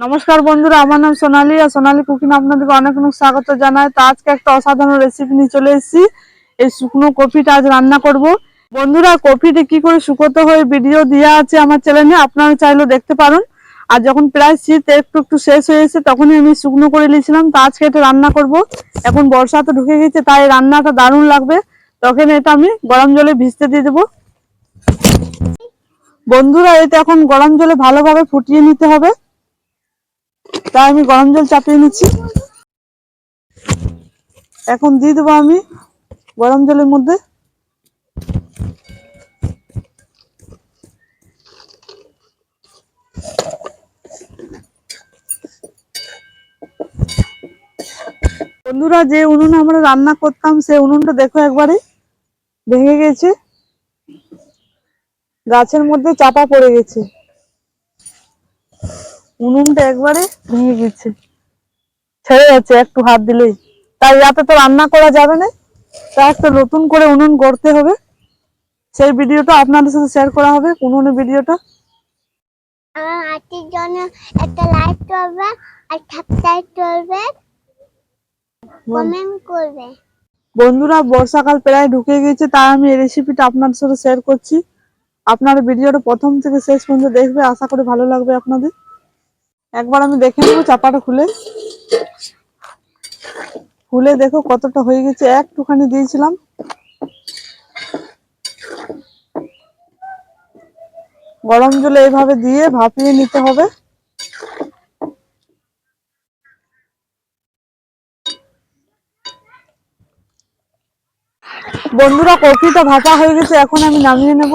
নমস্কার বন্ধুরা, আমার নাম সোনালি আর সোনালি কুকিং আপনাদেরকে অনেক অনেক স্বাগত জানাই। তো আজকে একটা অসাধারণ রেসিপি নিয়ে চলে এসেছি। এই শুকনো কপিটা আজ রান্না করব। বন্ধুরা কপিটা কি করে শুকোতে হয় ভিডিও দেওয়া আছে আমার চ্যানেলে আপনারা চাইলেও দেখতে পারেন। আর যখন প্রায় শীত একটু একটু শেষ হয়ে এসে তখনই আমি শুকনো করে নিয়েছিলাম। তো আজকে এটা রান্না করব। এখন বর্ষা তো ঢুকে গেছে, তাই রান্নাটা দারুণ লাগবে। তখন এটা আমি গরম জলে ভিজতে দিয়ে দেবো। বন্ধুরা, এটা এখন গরম জলে ভালোভাবে ফুটিয়ে নিতে হবে। তাই আমি গরম জল চাপিয়ে নিচ্ছি। এখন দিয়ে দেবো আমি গরম জলের মধ্যে। বন্ধুরা, যে উনুন আমরা রান্না করতাম, সেই উনুনটা দেখো একবারে ভেঙে গেছে। গাছের মধ্যে চাপা পড়ে গেছে। উনুনটা একবারে ভেঙে গেছে। ছেড়ে যাচ্ছে একটু হাত দিলেই। তাই রাতে তো রান্না করা যাবে না। তাই একটা নতুন করে উনুন গড়তে হবে। সেই ভিডিওটা আপনাদের সাথে শেয়ার করা হবে উনুনের ভিডিওটা। আমার আর্টির জন্য একটা লাইক করবে আর সাবস্ক্রাইব করবে। কমেন্ট করবে। বন্ধুরা বর্ষাকাল প্রায় ঢুকে গেছে তাই আমি এই রেসিপিটা আপনাদের সাথে শেয়ার করছি। আপনারা ভিডিওটা প্রথম থেকে শেষ পর্যন্ত দেখবে আশা করি ভালো লাগবে আপনাদের। একবার আমি দেখে নেব, চাপাটা খুলে। খুলে দেখো কতটা হয়ে গেছে, একটুখানি দিয়েছিলাম। গরম জলে এইভাবে দিয়ে ভাপিয়ে নিতে হবে। বন্ধুরা কফিটা ভাপা হয়ে গেছে, এখন আমি নামিয়ে নেব।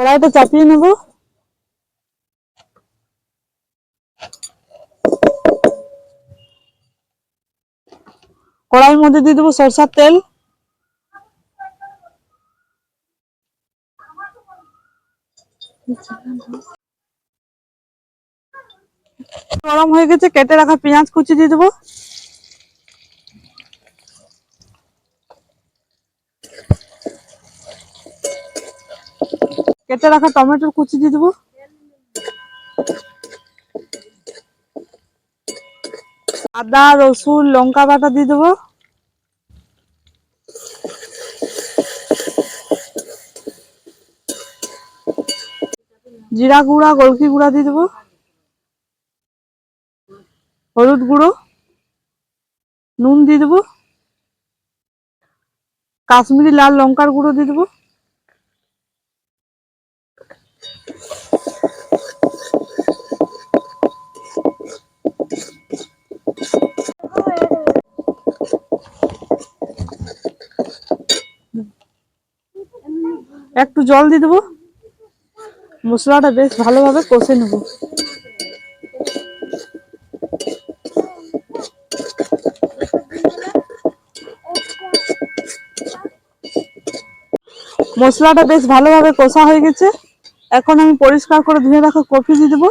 কড়াইটা চাপিয়ে নেব। কড়াইয়ের মধ্যে দিয়ে দেবো সরষার তেল। গরম হয়ে গেছে, কেটে রাখা পেঁয়াজ কুচি দিয়ে দেবো। কেটে রাখা টমেটোর কুচি দিয়ে দেবো। আদা, রসুন, লঙ্কা বাটা দিয়ে দেবো। জিরা গুঁড়া, গোলকি গুঁড়া দিয়ে দেবো। হলুদ গুঁড়ো। নুন দিয়ে দেবো। কাশ্মীরি লাল লঙ্কার গুঁড়ো দিয়ে দেবো। একটু জল দিয়ে দেবো। মশলাটা বেশ ভালোভাবে কষে নেব। মশলাটা বেশ ভালোভাবে কষা হয়ে গেছে। এখন আমি পরিষ্কার করে ধুয়ে রাখা কফি দিয়ে দেবো।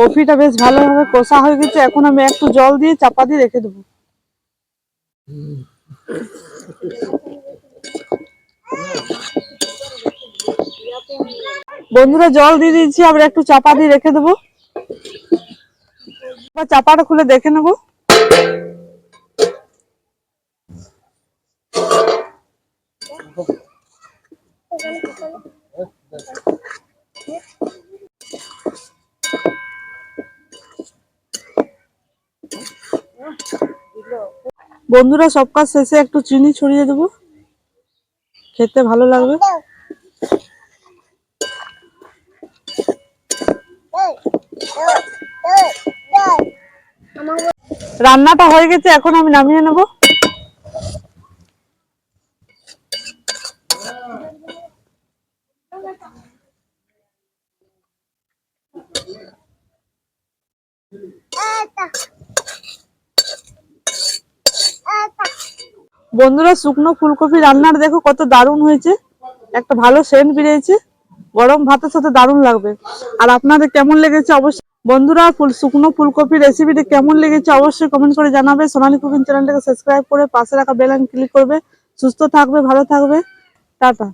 কফিটা বেশ ভালোভাবে কষা হয়ে গেছে। এখন আমি একটু জল দিয়ে চাপা দিয়ে রেখে দেবো। বন্ধুরা, জল দিয়ে দিয়েছি, আবার একটু চাপা দিয়ে রেখে দেবো। চাপাটা খুলে দেখে নেব। বন্ধুরা, সব কাজ শেষে একটু চিনি ছড়িয়ে দেবো। খেতে ভালো লাগবে। রান্নাটা হয়ে গেছে, এখন আমি নামিয়ে নেব। বন্ধুরা, শুকনো ফুলকপি রান্নার দেখো কত দারুণ হয়েছে। একটা ভালো সেন্ট বেরিয়েছে। গরম ভাতের সাথে দারুণ লাগবে। আর আপনাদের কেমন লেগেছে? অবশ্যই বন্ধুরা, ফুল শুকনো ফুলকপি রেসিপিটি কেমন লেগেছে? অবশ্যই কমেন্ট করে জানাবে। সোনালি কুকিং চ্যানেলটাকে সাবস্ক্রাইব করে পাশে রাখা বেলাইন ক্লিক করবে। সুস্থ থাকবে, ভালো থাকবে। টাটা।